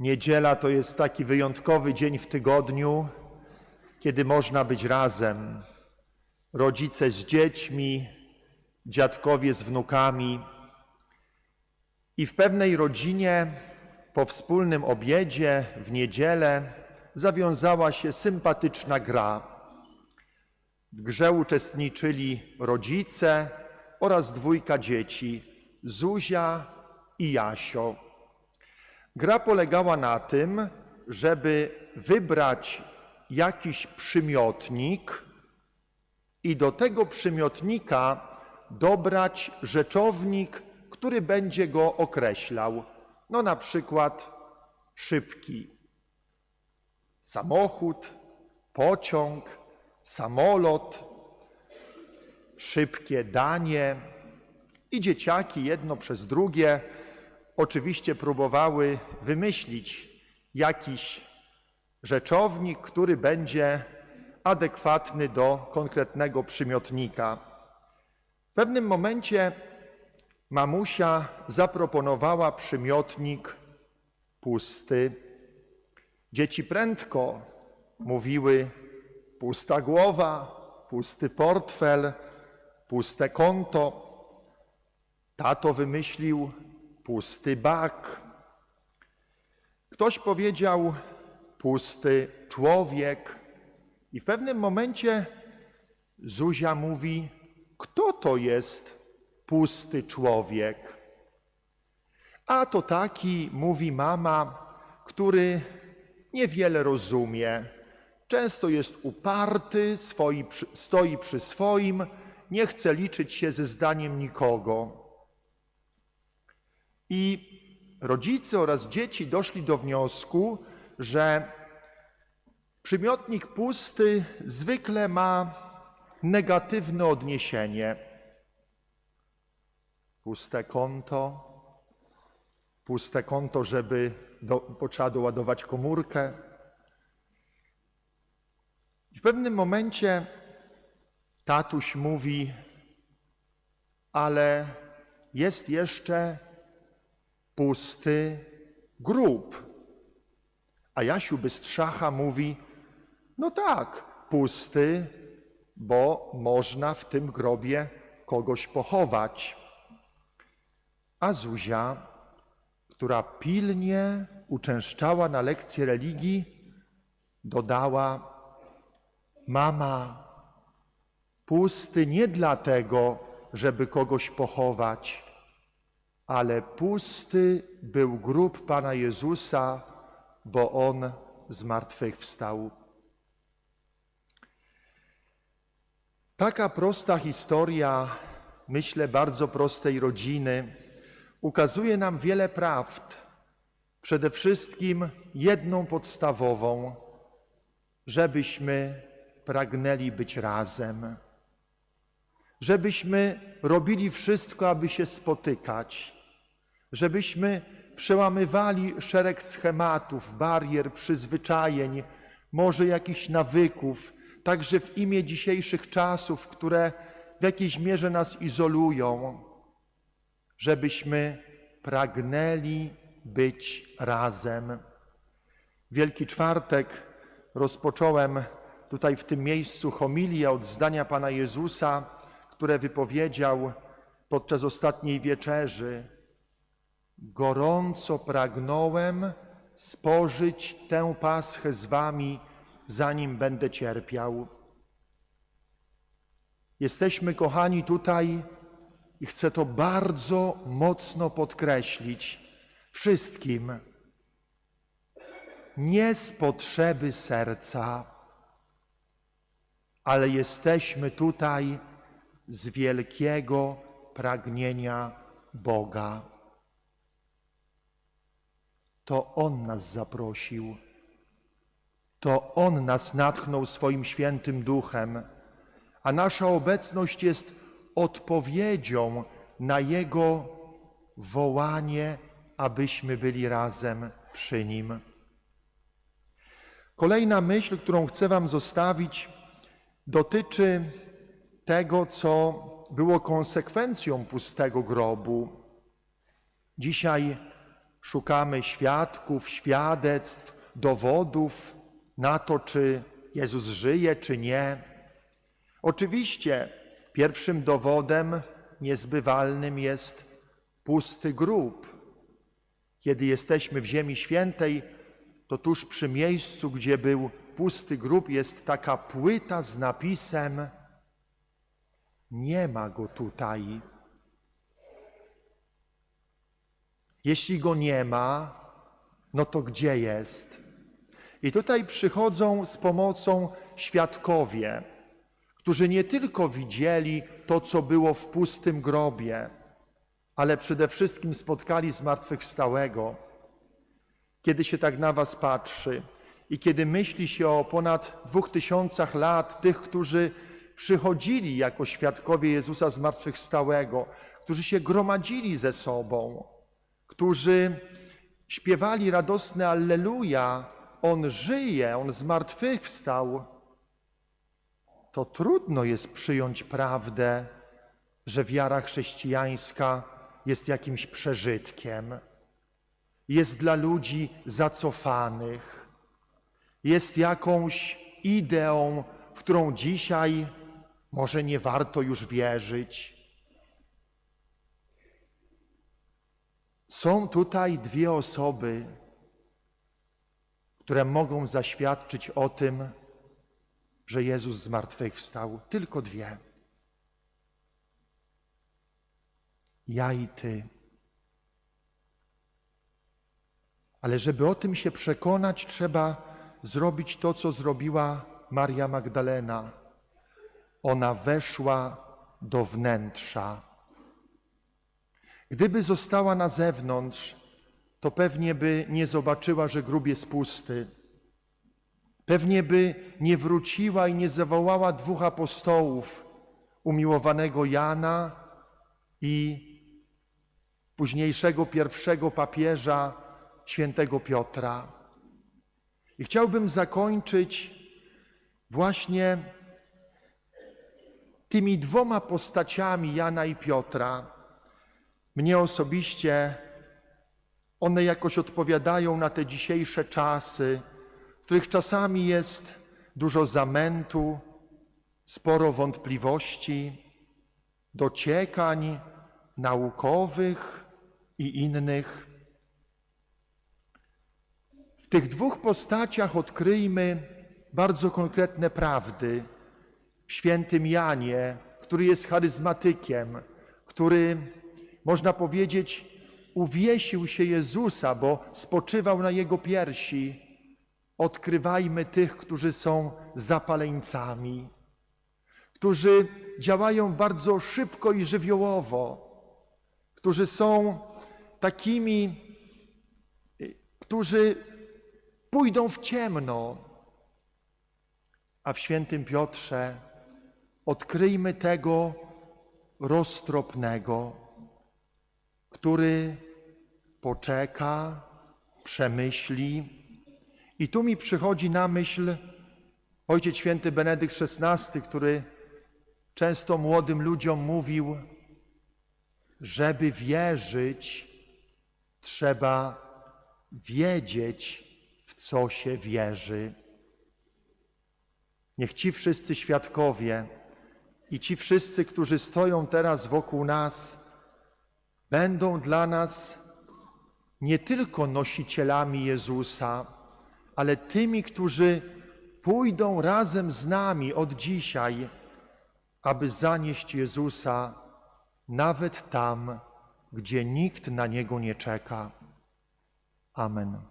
Niedziela to jest taki wyjątkowy dzień w tygodniu, kiedy można być razem. Rodzice z dziećmi, dziadkowie z wnukami. I w pewnej rodzinie po wspólnym obiedzie w niedzielę zawiązała się sympatyczna gra. W grze uczestniczyli rodzice oraz dwójka dzieci, Zuzia i Jasio. Gra polegała na tym, żeby wybrać jakiś przymiotnik i do tego przymiotnika dobrać rzeczownik, który będzie go określał. No na przykład szybki. Samochód, pociąg, samolot, szybkie danie. I dzieciaki jedno przez drugie oczywiście próbowały wymyślić jakiś rzeczownik, który będzie adekwatny do konkretnego przymiotnika. W pewnym momencie mamusia zaproponowała przymiotnik pusty. Dzieci prędko mówiły pusta głowa, pusty portfel, puste konto. Tato wymyślił pusty bak. Ktoś powiedział pusty człowiek. I w pewnym momencie Zuzia mówi: Kto to jest pusty człowiek? A to taki, mówi mama, który niewiele rozumie. Często jest uparty, stoi przy swoim, nie chce liczyć się ze zdaniem nikogo. I rodzice oraz dzieci doszli do wniosku, że przymiotnik pusty zwykle ma negatywne odniesienie. Puste konto, puste konto, żeby do, bo trzeba doładować komórkę. I w pewnym momencie tatuś mówi, ale jest jeszcze pusty grób. A Jasiu Bystrzacha mówi, no tak, pusty, bo można w tym grobie kogoś pochować. A Zuzia, która pilnie uczęszczała na lekcję religii, dodała, mama, pusty nie dlatego, żeby kogoś pochować, ale pusty był grób Pana Jezusa, bo On zmartwychwstał. Taka prosta historia, myślę, bardzo prostej rodziny, ukazuje nam wiele prawd. Przede wszystkim jedną podstawową, żebyśmy pragnęli być razem, żebyśmy robili wszystko, aby się spotykać, żebyśmy przełamywali szereg schematów, barier, przyzwyczajeń, może jakichś nawyków, także w imię dzisiejszych czasów, które w jakiejś mierze nas izolują, żebyśmy pragnęli być razem. Wielki Czwartek rozpocząłem tutaj w tym miejscu homilię od zdania Pana Jezusa, które wypowiedział podczas ostatniej wieczerzy. Gorąco pragnąłem spożyć tę paschę z wami, zanim będę cierpiał. Jesteśmy, kochani, tutaj i chcę to bardzo mocno podkreślić wszystkim. Nie z potrzeby serca, ale jesteśmy tutaj z wielkiego pragnienia Boga. To On nas zaprosił, to On nas natchnął swoim świętym duchem, a nasza obecność jest odpowiedzią na Jego wołanie, abyśmy byli razem przy Nim. Kolejna myśl, którą chcę Wam zostawić, dotyczy tego, co było konsekwencją pustego grobu. Dzisiaj szukamy świadków, świadectw, dowodów na to, czy Jezus żyje, czy nie. Oczywiście pierwszym dowodem niezbywalnym jest pusty grób. Kiedy jesteśmy w Ziemi Świętej, to tuż przy miejscu, gdzie był pusty grób, jest taka płyta z napisem: Nie ma go tutaj. Jeśli go nie ma, no to gdzie jest? I tutaj przychodzą z pomocą świadkowie, którzy nie tylko widzieli to, co było w pustym grobie, ale przede wszystkim spotkali zmartwychwstałego. Kiedy się tak na was patrzy i kiedy myśli się o ponad dwóch tysiącach lat tych, którzy przychodzili jako świadkowie Jezusa zmartwychwstałego, którzy się gromadzili ze sobą, którzy śpiewali radosne Alleluja, On żyje, On zmartwychwstał, to trudno jest przyjąć prawdę, że wiara chrześcijańska jest jakimś przeżytkiem, jest dla ludzi zacofanych, jest jakąś ideą, w którą dzisiaj może nie warto już wierzyć. Są tutaj dwie osoby, które mogą zaświadczyć o tym, że Jezus zmartwychwstał. Tylko dwie. Ja i Ty. Ale żeby o tym się przekonać, trzeba zrobić to, co zrobiła Maria Magdalena. Ona weszła do wnętrza. Gdyby została na zewnątrz, to pewnie by nie zobaczyła, że grób jest pusty. Pewnie by nie wróciła i nie zawołała dwóch apostołów, umiłowanego Jana i późniejszego pierwszego papieża, świętego Piotra. I chciałbym zakończyć właśnie tymi dwoma postaciami Jana i Piotra. Mnie osobiście one jakoś odpowiadają na te dzisiejsze czasy, w których czasami jest dużo zamętu, sporo wątpliwości, dociekań naukowych i innych. W tych dwóch postaciach odkryjmy bardzo konkretne prawdy. W świętym Janie, który jest charyzmatykiem, który, można powiedzieć, uwiesił się Jezusa, bo spoczywał na jego piersi. Odkrywajmy tych, którzy są zapaleńcami, którzy działają bardzo szybko i żywiołowo, którzy są takimi, którzy pójdą w ciemno. A w świętym Piotrze odkryjmy tego roztropnego, który poczeka, przemyśli. I tu mi przychodzi na myśl Ojciec Święty Benedykt XVI, który często młodym ludziom mówił, żeby wierzyć, trzeba wiedzieć, w co się wierzy. Niech ci wszyscy świadkowie i ci wszyscy, którzy stoją teraz wokół nas, będą dla nas nie tylko nosicielami Jezusa, ale tymi, którzy pójdą razem z nami od dzisiaj, aby zanieść Jezusa nawet tam, gdzie nikt na Niego nie czeka. Amen.